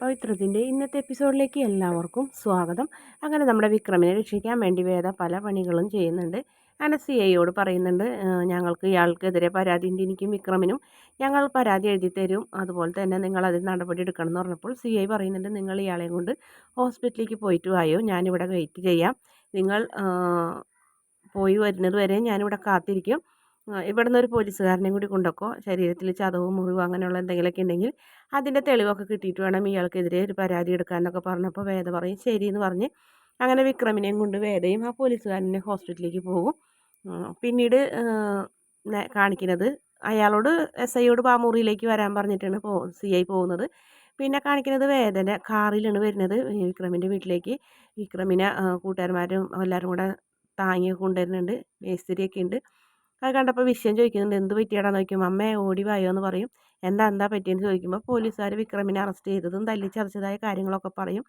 പവിത്രത്തിന്റെ ഇന്നത്തെ എപ്പിസോഡിലേക്ക് എല്ലാവർക്കും സ്വാഗതം. അങ്ങനെ നമ്മുടെ വിക്രമിനെ രക്ഷിക്കാൻ വേണ്ടി വേദ പല പണികളും ചെയ്യുന്നുണ്ട്. ഐയോട് പറയുന്നുണ്ട് ഞങ്ങൾക്ക് ഇയാൾക്കെതിരെ പരാതി ഉണ്ട്. എനിക്കും വിക്രമിനും ഞങ്ങൾ പരാതി എഴുതി തരും. അതുപോലെ തന്നെ നിങ്ങൾ അതിൽ നടപടി എടുക്കണം എന്ന് പറഞ്ഞപ്പോൾ സി ഐ പറയുന്നുണ്ട് നിങ്ങൾ ഇയാളെയും കൊണ്ട് ഹോസ്പിറ്റലിലേക്ക് പോയിട്ട് വായോ? ഞാനിവിടെ വെയിറ്റ് ചെയ്യാം. നിങ്ങൾ പോയി വരുന്നത് വരെ ഞാനിവിടെ കാത്തിരിക്കും. ഇവിടുന്ന് ഒരു പോലീസുകാരനെയും കൂടി കൊണ്ടുവക്കോ. ശരീരത്തിൽ ചതവും മുറിവും അങ്ങനെയുള്ള എന്തെങ്കിലുമൊക്കെ ഉണ്ടെങ്കിൽ അതിന്റെ തെളിവൊക്കെ കിട്ടിയിട്ട് വേണം ഇയാൾക്കെതിരെ ഒരു പരാതി എടുക്കാനൊക്കെ പറഞ്ഞപ്പോൾ വേദ പറയും ശരി എന്ന് പറഞ്ഞ് അങ്ങനെ വിക്രമിനെയും കൊണ്ട് വേദയും ആ പോലീസുകാരനെ ഹോസ്പിറ്റലിലേക്ക് പോകും. പിന്നീട് കാണിക്കുന്നത് അയാളോട് എസ് ഐയോട് പാമുറിയിലേക്ക് വരാൻ പറഞ്ഞിട്ടാണ് പോ സി ഐ പോകുന്നത്. പിന്നെ കാണിക്കുന്നത് വേദന കാറിലാണ് വരുന്നത് വിക്രമിന്റെ വീട്ടിലേക്ക്. വിക്രമിനെ കൂട്ടുകാരന്മാരും എല്ലാവരും കൂടെ താങ്ങി കൊണ്ടുവരുന്നുണ്ട് മേസ്തിരിയൊക്കെ ഉണ്ട്. അത് കണ്ടപ്പോൾ വിഷയം ചോദിക്കുന്നുണ്ട് എന്ത് പറ്റിയാടാന്ന് ചോദിക്കും അമ്മ ഓടി വായോ എന്ന് പറയും. എന്താ എന്താ പറ്റിയെന്ന്? ചോദിക്കുമ്പോൾ പോലീസുകാർ വിക്രമിനെ അറസ്റ്റ് ചെയ്തതും തല്ലിച്ചതച്ചതായ കാര്യങ്ങളൊക്കെ പറയും.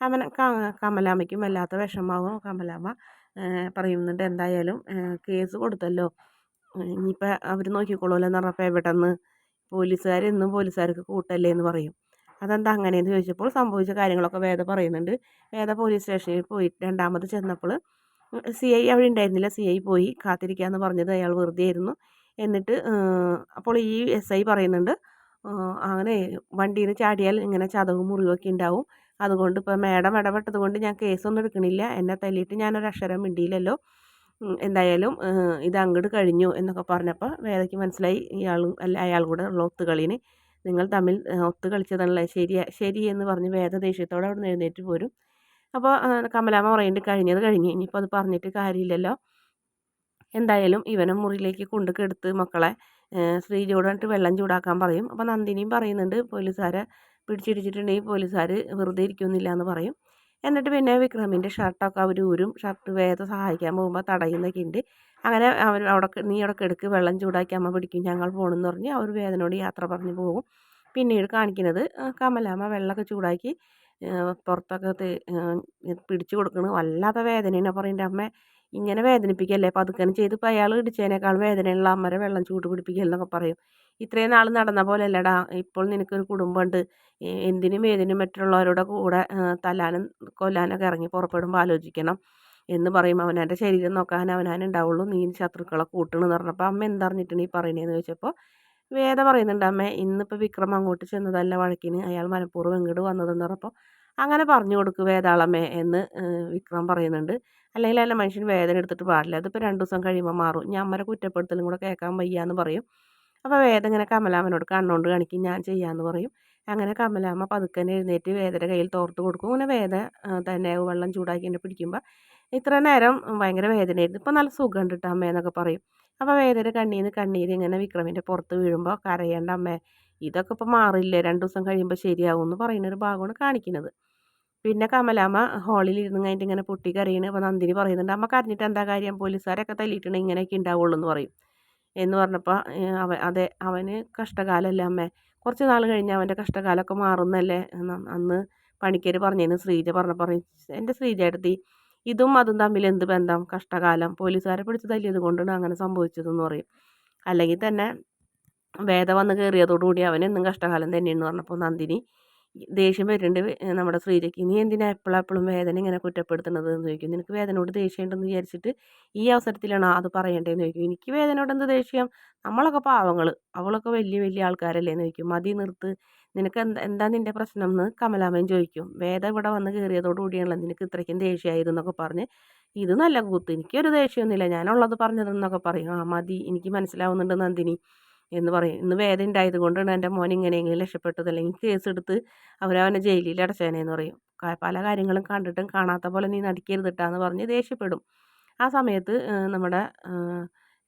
അവൻ കമലാമ്മയ്ക്കും വല്ലാത്ത വിഷമാവും. കമലാമ്മ പറയുന്നുണ്ട് എന്തായാലും കേസ് കൊടുത്തല്ലോ. ഇനിയിപ്പോൾ അവർ നോക്കിക്കോളുമല്ലോ എന്ന് പറഞ്ഞപ്പോൾ എവിടെ നിന്ന് പോലീസുകാർ എന്നും പോലീസുകാർക്ക് കൂട്ടല്ലേ എന്ന് പറയും. അതെന്താ അങ്ങനെയെന്ന് ചോദിച്ചപ്പോൾ സംഭവിച്ച കാര്യങ്ങളൊക്കെ വേദ പറയുന്നുണ്ട്. വേദ പോലീസ് സ്റ്റേഷനിൽ പോയി രണ്ടാമത് ചെന്നപ്പോൾ സി ഐ അവിടെ ഉണ്ടായിരുന്നില്ല. സി ഐ പോയി കാത്തിരിക്കാമെന്ന് പറഞ്ഞത് അയാൾ വെറുതെ ആയിരുന്നു. എന്നിട്ട് അപ്പോൾ ഈ എസ് ഐ പറയുന്നുണ്ട് അങ്ങനെ വണ്ടിയിൽ നിന്ന് ചാടിയാൽ ഇങ്ങനെ ചതവും മുറിവൊക്കെ ഉണ്ടാവും. അതുകൊണ്ട് ഇപ്പോൾ മാഡം ഇടപെട്ടത് കൊണ്ട് ഞാൻ കേസൊന്നും എടുക്കണില്ല. എന്നെ തല്ലിയിട്ട് ഞാനൊരു അക്ഷരം മിണ്ടിയില്ലല്ലോ. എന്തായാലും ഇത് അങ്ങോട്ട് കഴിഞ്ഞു എന്നൊക്കെ പറഞ്ഞപ്പോൾ വേദയ്ക്ക് മനസ്സിലായി ഇയാളും അല്ല അയാൾ കൂടെ ഉള്ള ഒത്തുകളിന് നിങ്ങൾ തമ്മിൽ ഒത്തു കളിച്ചതല്ല ശരിയാ ശരി എന്ന് പറഞ്ഞ് വേദ ദേഷ്യത്തോടെ അവിടെ നിന്ന് എഴുന്നേറ്റ് പോരും. അപ്പോൾ കമലാമ്മ പറയുന്നുണ്ട് കഴിഞ്ഞത് കഴിഞ്ഞ്. ഇനിയിപ്പോൾ അത് പറഞ്ഞിട്ട് കാര്യമില്ലല്ലോ. എന്തായാലും ഇവനെ മുറിയിലേക്ക് കൊണ്ട് കെടുത്ത് മക്കളെ സ്ത്രീ ചൂടായിട്ട് വെള്ളം ചൂടാക്കാൻ പറയും. അപ്പോൾ നന്ദിനിയും പറയുന്നുണ്ട് പോലീസുകാരെ പിടിച്ചിടിച്ചിട്ടുണ്ടെങ്കിൽ പോലീസുകാർ വെറുതെ ഇരിക്കുന്നില്ല എന്ന് പറയും. എന്നിട്ട് പിന്നെ വിക്രമിന്റെ ഷർട്ടൊക്കെ അവർ ഊരും. ഷർട്ട് വേദന സഹായിക്കാൻ പോകുമ്പോൾ തടയുന്നൊക്കെ ഉണ്ട് അങ്ങനെ അവർ അവിടെ നീ അവിടെ എടുക്ക് വെള്ളം ചൂടാക്കി അമ്മ പിടിക്കും ഞങ്ങൾ പോകണമെന്ന് പറഞ്ഞ് അവർ വേദനയോട് യാത്ര പറഞ്ഞ് പോകും. പിന്നീട് കാണിക്കുന്നത് കമലാമ്മ വെള്ളമൊക്കെ ചൂടാക്കി പുറത്തൊക്കെ പിടിച്ചു കൊടുക്കണ്. വല്ലാത്ത വേദനയാണ്. പറയുന്നത് അമ്മ ഇങ്ങനെ വേദനിപ്പിക്കല്ലേ? പതുക്കനെ ചെയ്ത് ഇപ്പോൾ അയാൾ ഇടിച്ചതിനേക്കാൾ വേദനയുള്ള അമ്മരെ വെള്ളം ചൂട് പിടിപ്പിക്കലെന്നൊക്കെ പറയും. ഇത്രയും നാൾ നടന്ന പോലെ അല്ലടാ ഇപ്പോൾ നിനക്കൊരു കുടുംബമുണ്ട് എന്തിനും ഏതിനും മറ്റുള്ളവരുടെ കൂടെ തല്ലാനും കൊല്ലാനൊക്കെ ഇറങ്ങി പുറപ്പെടുമ്പോൾ ആലോചിക്കണം എന്ന് പറയും. അവനവന്റെ ശരീരം നോക്കാൻ അവനവൻ ഉണ്ടാവുള്ളൂ നീ ശത്രുക്കളെ കൂട്ടണമെന്ന് പറഞ്ഞപ്പോൾ അമ്മ എന്തറിഞ്ഞിട്ടാണ് ഈ പറയണേന്ന് ചോദിച്ചപ്പോൾ വേദ പറയുന്നുണ്ട് അമ്മേ ഇന്നിപ്പോൾ വിക്രം അങ്ങോട്ട് ചെന്നതല്ല വഴക്കിന്. അയാൾ മനഃപൂർവം ഇങ്ങോട്ട് വന്നതെന്ന് പറഞ്ഞപ്പോൾ അങ്ങനെ പറഞ്ഞു കൊടുക്ക് വേതാളമ്മേ എന്ന് വിക്രം പറയുന്നുണ്ട്. അല്ലെങ്കിൽ അല്ല മനുഷ്യൻ വേദന എടുത്തിട്ട് പാടില്ല. അതിപ്പോൾ രണ്ട് ദിവസം കഴിയുമ്പോൾ മാറും. ഞാൻ അമ്മരെ കുറ്റപ്പെടുത്തലും കൂടെ കേൾക്കാൻ വയ്യ എന്ന് പറയും. അപ്പോൾ വേദ ഇങ്ങനെ കമലാമ്മനോട് കണ്ണുകൊണ്ട് കാണിക്കും ഞാൻ ചെയ്യാമെന്ന് പറയും. അങ്ങനെ കമലാമ്മ പതുക്കനെ എഴുന്നേറ്റ് വേദന കയ്യിൽ തോർത്ത് കൊടുക്കും. അങ്ങനെ വേദ തന്നെ വെള്ളം ചൂടാക്കി എന്നെ പിടിക്കുമ്പോൾ ഇത്ര നേരം ഭയങ്കര വേദനയായിരുന്നു. ഇപ്പോൾ നല്ല സുഖം കേട്ടോ അമ്മ എന്നൊക്കെ പറയും. അപ്പോൾ വേദന കണ്ണീന്ന് കണ്ണീര് ഇങ്ങനെ വിക്രമിന്റെ പുറത്ത് വീഴുമ്പോൾ കരയേണ്ട അമ്മേ ഇതൊക്കെ ഇപ്പോൾ മാറില്ലേ? രണ്ട് ദിവസം കഴിയുമ്പോൾ ശരിയാവും എന്ന് പറയുന്ന ഒരു ഭാഗമാണ് കാണിക്കുന്നത്. പിന്നെ കമലാമ്മ ഹാളിൽ ഇരുന്ന് കഴിഞ്ഞിട്ട് ഇങ്ങനെ പൊട്ടി കരയുന്നു അപ്പോൾ നന്ദിനി പറയുന്നുണ്ട് അമ്മ കരഞ്ഞിട്ട് എന്താ കാര്യം? പോലീസുകാരൊക്കെ തല്ലിയിട്ടുണ്ടെങ്കിൽ ഇങ്ങനെയൊക്കെ ഉണ്ടാവുള്ളൂ എന്ന് പറയും. എന്ന് പറഞ്ഞപ്പോൾ അവ അതെ അവന് കഷ്ടകാലമല്ല അമ്മേ? കുറച്ച് നാൾ കഴിഞ്ഞ് അവന്റെ കഷ്ടകാലമൊക്കെ മാറുന്നല്ലേ? അന്ന് പണിക്കർ പറഞ്ഞതിന് ശ്രീജ പറഞ്ഞപ്പോൾ പറയും എന്റെ ശ്രീജ എടുത്തി ഇതും അതും തമ്മിൽ എന്ത് ബന്ധം? കഷ്ടകാലം. പോലീസുകാരെ പിടിച്ച് തല്ലിയത് കൊണ്ടാണ് അങ്ങനെ സംഭവിച്ചതെന്ന് പറയും. അല്ലെങ്കിൽ തന്നെ വേദ വന്ന് കയറിയതോടുകൂടി അവൻ എന്നും കഷ്ടകാലം തന്നെയെന്ന് പറഞ്ഞപ്പോൾ നന്ദിനി ദേഷ്യം വരുന്നുണ്ട് നമ്മുടെ ശ്രീജയ്ക്ക് നീ എന്തിനാ എപ്പോഴും വേദന ഇങ്ങനെ കുറ്റപ്പെടുത്തുന്നത് എന്ന് ചോദിക്കും. നിനക്ക് വേദനയോട് ദേഷ്യമുണ്ടെന്ന് വിചാരിച്ചിട്ട് ഈ അവസരത്തിലാണ് അത് പറയേണ്ടതെന്ന് ചോദിക്കും. എനിക്ക് വേദനയോട് എന്ത് ദേഷ്യം? നമ്മളൊക്കെ പാവങ്ങൾ അവളൊക്കെ വലിയ വലിയ ആൾക്കാരല്ലേ എന്ന് ചോദിക്കും. മതി നിർത്ത്. നിനക്ക് എന്താ എന്താ നിന്റെ പ്രശ്നം എന്ന് കമലാമൻ ചോദിക്കും. വേദ ഇവിടെ വന്ന് കയറിയതോടുകൂടിയാണല്ലോ നിനക്ക് ഇത്രയ്ക്കും ദേഷ്യമായിരുന്നു എന്നൊക്കെ പറഞ്ഞ്. ഇത് നല്ല കൂത്ത് എനിക്കൊരു ദേഷ്യമൊന്നുമില്ല. ഞാനുള്ളത് പറഞ്ഞതെന്നൊക്കെ പറയും. ആ മതി എനിക്ക് മനസ്സിലാവുന്നുണ്ട് നന്ദിനി എന്ന് പറയും. ഇന്ന് വേദം ഉണ്ടായത് കൊണ്ടാണ് എന്റെ മോൻ ഇങ്ങനെയെങ്കിലും രക്ഷപ്പെട്ടത്. അല്ലെങ്കിൽ കേസെടുത്ത് അവരവനെ ജയിലിൽ അടച്ചേനെന്ന് പറയും. പല കാര്യങ്ങളും കണ്ടിട്ടും കാണാത്ത പോലെ നീ നടിക്കരുതിട്ടാന്ന് പറഞ്ഞ് ദേഷ്യപ്പെടും. ആ സമയത്ത് നമ്മുടെ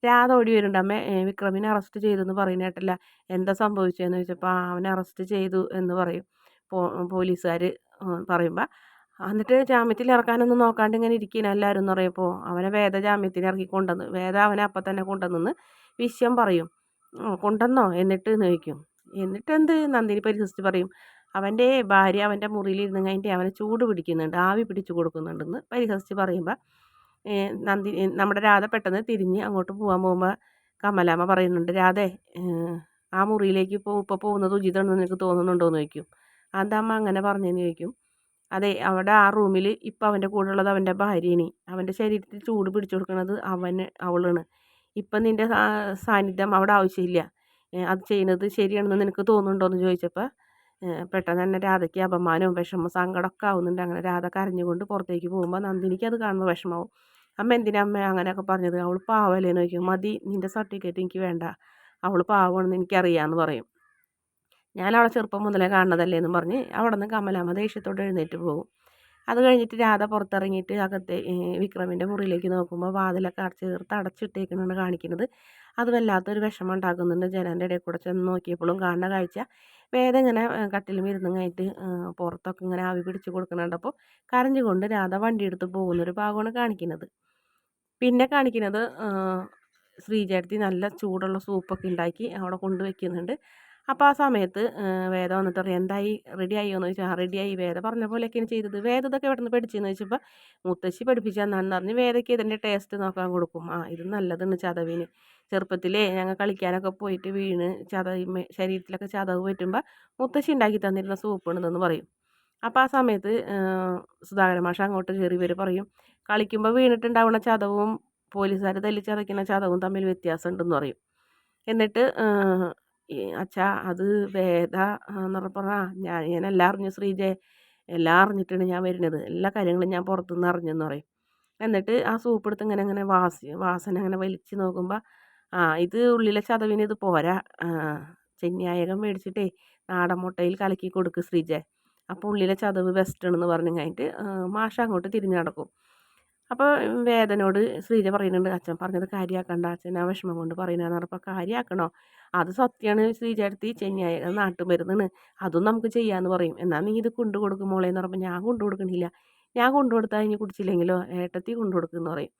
രാധ ഓടി വരുന്നുണ്ട്. അമ്മ വിക്രമിനെ അറസ്റ്റ് ചെയ്തു എന്ന് പറയുന്ന കേട്ടില്ല. എന്താ സംഭവിച്ചതെന്ന് ചോദിച്ചപ്പോൾ അവനെ അറസ്റ്റ് ചെയ്തു എന്ന് പറയും. പോലീസുകാർ പറയുമ്പോൾ എന്നിട്ട് ജാമ്യത്തിൽ ഇറക്കാനൊന്നും നോക്കാണ്ട് ഇങ്ങനെ ഇരിക്കുന്ന എല്ലാവരും എന്ന് പറയുമ്പോൾ അവനെ വേദ ജാമ്യത്തിൽ ഇറക്കി കൊണ്ടുവന്ന് വേദ അവനെ അപ്പം തന്നെ കൊണ്ടുവന്ന് വിഷയം പറയും. കൊണ്ടുവന്നോ? എന്നിട്ട് നോക്കും എന്നിട്ട് എന്ത്? നന്ദിനി പരിഹസിച്ച് പറയും. അവന്റെ ഭാര്യ അവന്റെ മുറിയിലിരുന്ന് കഴിഞ്ഞിട്ട് അവനെ ചൂട് പിടിക്കുന്നുണ്ട് ആവി പിടിച്ചു കൊടുക്കുന്നുണ്ടെന്ന് പരിഹസിച്ച് പറയുമ്പോൾ നന്ദി നമ്മുടെ രാധ പെട്ടെന്ന് തിരിഞ്ഞ് അങ്ങോട്ട് പോകാൻ പോകുമ്പോൾ കമലാമ്മ പറയുന്നുണ്ട് രാധേ ആ മുറിയിലേക്ക് ഇപ്പോൾ ഇപ്പോൾ പോകുന്നത് ഉചിതമാണെന്ന് നിനക്ക് തോന്നുന്നുണ്ടോ എന്ന് ചോദിക്കും അതമ്മ അങ്ങനെ പറഞ്ഞതെന്ന് ചോദിക്കും. അതെ അവിടെ ആ റൂമിൽ ഇപ്പോൾ അവന്റെ കൂടെ ഉള്ളത് അവന്റെ ഭാര്യയാണ്. അവന്റെ ശരീരത്തിൽ ചൂട് പിടിച്ചു കൊടുക്കുന്നത് അവന് അവളാണ്. ഇപ്പം നിന്റെ സാന്നിധ്യം അവിടെ ആവശ്യമില്ല. അത് ചെയ്യുന്നത് ശരിയാണെന്ന് നിനക്ക് തോന്നുന്നുണ്ടോ എന്ന് ചോദിച്ചപ്പോൾ പെട്ടെന്ന് തന്നെ രാധയ്ക്ക് അപമാനവും വിഷമവും സങ്കടമൊക്കെ ആവുന്നുണ്ട്. അങ്ങനെ രാധ കരഞ്ഞുകൊണ്ട് പുറത്തേക്ക് പോകുമ്പോൾ നന്ദിനിക്ക് അത് കാണുമ്പോൾ വിഷമാവും അമ്മ എന്തിനാ അമ്മ അങ്ങനെയൊക്കെ പറഞ്ഞത്? അവൾ പാവല്ലേന്ന് ചോദിക്കും മതി നിന്റെ സർട്ടിഫിക്കറ്റ് എനിക്ക് വേണ്ട. അവൾ പാവമാണെന്ന് എനിക്കറിയാമെന്ന് പറയും. ഞാൻ അവളെ ചെറുപ്പം മുതലേ കാണുന്നതല്ലേ എന്ന് പറഞ്ഞ് അവിടെ നിന്ന് കമലാമ്മ ദേഷ്യത്തോടെ എഴുന്നേറ്റ് പോകും. അത് കഴിഞ്ഞിട്ട് രാധ പുറത്തിറങ്ങിയിട്ട് അകത്തെ വിക്രമിന്റെ മുറിയിലേക്ക് നോക്കുമ്പോൾ വാതിലൊക്കെ അടച്ച് ചേർത്ത് അടച്ചിട്ടേക്കുന്നുണ്ട് കാണിക്കുന്നത്. അത് വല്ലാത്തൊരു വിഷമം ഉണ്ടാക്കുന്നുണ്ട് ജനന്റെ ഇടയിൽ കൂടെ ചെന്ന് നോക്കിയപ്പോഴും കാണുന്ന കാഴ്ച വേദം ഇങ്ങനെ കട്ടിലും ഇരുന്നങ്ങായിട്ട് പുറത്തൊക്കെ ഇങ്ങനെ ആവി പിടിച്ച് കൊടുക്കുന്നുണ്ടപ്പോൾ കരഞ്ഞുകൊണ്ട് രാധ വണ്ടി എടുത്ത് പോകുന്നൊരു ഭാഗമാണ് കാണിക്കുന്നത്. പിന്നെ കാണിക്കുന്നത് ശ്രീചേട്ടത്തി നല്ല ചൂടുള്ള സൂപ്പൊക്കെ ഉണ്ടാക്കി അവിടെ കൊണ്ടുവയ്ക്കുന്നുണ്ട് അപ്പോൾ ആ സമയത്ത് വേദ വന്നിട്ട് അറിയാം എന്തായി? റെഡി ആയോ എന്ന് ചോദിച്ചാൽ റെഡിയായി വേദ പറഞ്ഞ പോലെയൊക്കെയാണ് ചെയ്തത്. വേദ ഇതൊക്കെ ഇവിടെ നിന്ന് പഠിച്ചെന്ന്? ചോദിച്ചപ്പോൾ മുത്തശ്ശി പഠിപ്പിച്ചാന്നാന്ന് പറഞ്ഞ് വേദയ്ക്ക് ഇതിന്റെ ടേസ്റ്റ് നോക്കാൻ കൊടുക്കും. ആ ഇത് നല്ലതാണ് ചതവിന്. ചെറുപ്പത്തിലേ ഞങ്ങൾ കളിക്കാനൊക്കെ പോയിട്ട് വീണ് ചതവ് ശരീരത്തിലൊക്കെ ചതവ് പറ്റുമ്പോൾ മുത്തശ്ശി ഉണ്ടാക്കി തന്നിരുന്ന സൂപ്പാണെന്ന് പറയും. അപ്പോൾ ആ സമയത്ത് സുധാകര മാഷ അങ്ങോട്ട് കയറി വരും പറയും കളിക്കുമ്പോൾ വീണിട്ടുണ്ടാവുന്ന ചതവും പോലീസുകാർ തല്ലിച്ചതയ്ക്കുന്ന ചതവും തമ്മിൽ വ്യത്യാസമുണ്ടെന്ന് പറയും. എന്നിട്ട് അച്ഛാ അത് വേദ എന്ന് പറഞ്ഞാൽ ഞാൻ ഞാൻ എല്ലാം അറിഞ്ഞു ശ്രീജയെ എല്ലാം അറിഞ്ഞിട്ടാണ് ഞാൻ വരുന്നത്. എല്ലാ കാര്യങ്ങളും ഞാൻ പുറത്തുനിന്ന് അറിഞ്ഞെന്ന് പറയും. എന്നിട്ട് ആ സൂപ്പ് എടുത്ത് ഇങ്ങനെ ഇങ്ങനെ വാസി വാസന അങ്ങനെ വലിച്ച് നോക്കുമ്പോൾ ആ ഇത് ഉള്ളിലെ ചതവിന് ഇത് പോരാ. ചെന്നിയായകം മേടിച്ചിട്ടേ നാടൻ മുട്ടയിൽ കലക്കി കൊടുക്ക് ശ്രീജെ അപ്പോൾ ഉള്ളിലെ ചതവ് ബെസ്റ്റാണെന്ന് പറഞ്ഞു കഴിഞ്ഞിട്ട് മാഷ അങ്ങോട്ട് തിരിഞ്ഞു നടക്കും. അപ്പോൾ വേദനോട് ശ്രീജ പറയുന്നുണ്ട് അച്ഛൻ പറഞ്ഞത് കാര്യമാക്കണ്ട അച്ഛൻ ആ വിഷമം കൊണ്ട് പറയുന്നതെന്ന് പറഞ്ഞപ്പോൾ കാര്യമാക്കണോ അത് സത്യമാണ് ശ്രീചേട്ടത്തി നാട്ടു നാട്ടുമരുന്നാണ്. അതും നമുക്ക് ചെയ്യാമെന്ന് പറയും. എന്നാൽ നീ ഇത് കൊണ്ടു കൊടുക്കും മോളെ എന്ന് പറയുമ്പോൾ ഞാൻ കൊണ്ടു കൊടുക്കണില്ല. ഞാൻ കൊണ്ടു കൊടുത്താൽ ഇനി കുടിച്ചില്ലെങ്കിലോ? ഏട്ടത്തി കൊണ്ടു കൊടുക്കുമെന്ന് പറയും.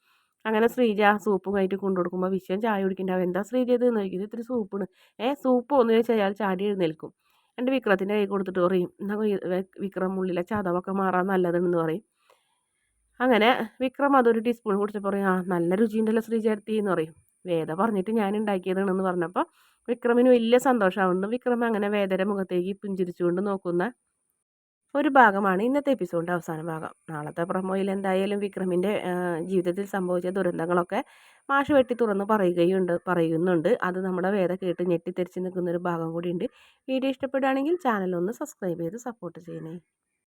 അങ്ങനെ ശ്രീജ സൂപ്പും കഴിഞ്ഞിട്ട് കൊണ്ടു കൊടുക്കുമ്പോൾ വിശ്വം ചായ കുടിക്കണ്ടാവും. എന്താ ശ്രീജ ഇത് നോക്കിയത് ഇത്തിരി സൂപ്പാണ്. ഏ സൂപ്പ് ഒന്ന് ചോദിച്ചാൽ അയാൾ ചാടി എഴുന്നേൽക്കും. എന്റെ വിക്രത്തിന്റെ കൈ കൊടുത്തിട്ട് പറയും എന്നാൽ വിക്രം ഉള്ളിലെ ചതവൊക്കെ മാറാൻ നല്ലതാണെന്ന് പറയും. അങ്ങനെ വിക്രം അതൊരു ടീസ്പൂൺ കുടിച്ചപ്പോൾ പറയും ആ നല്ല രുചിയുണ്ടല്ലോ ശ്രീചേർത്തി എന്ന് പറയും. വേദ പറഞ്ഞിട്ട് ഞാൻ ഉണ്ടാക്കിയതാണെന്ന് പറഞ്ഞപ്പോൾ വിക്രമിന് വലിയ സന്തോഷമാവുന്നു വിക്രം അങ്ങനെ വേദരെ മുഖത്തേക്ക് പുഞ്ചിരിച്ചുകൊണ്ട് നോക്കുന്ന ഒരു ഭാഗമാണ് ഇന്നത്തെ എപ്പിസോഡിന്റെ അവസാന ഭാഗം. നാളത്തെ പ്രമോയിൽ എന്തായാലും വിക്രമിന്റെ ജീവിതത്തിൽ സംഭവിച്ച ദുരന്തങ്ങളൊക്കെ മാഷ് വെട്ടി തുറന്ന് പറയുകയുണ്ട് പറയുന്നുണ്ട്. അത് നമ്മുടെ വേദ കേട്ട് ഞെട്ടിത്തെറിച്ച് നിൽക്കുന്നൊരു ഭാഗം കൂടിയുണ്ട്. വീഡിയോ ഇഷ്ടപ്പെടുകയാണെങ്കിൽ ചാനൽ ഒന്ന് സബ്സ്ക്രൈബ് ചെയ്ത് സപ്പോർട്ട് ചെയ്യണേ.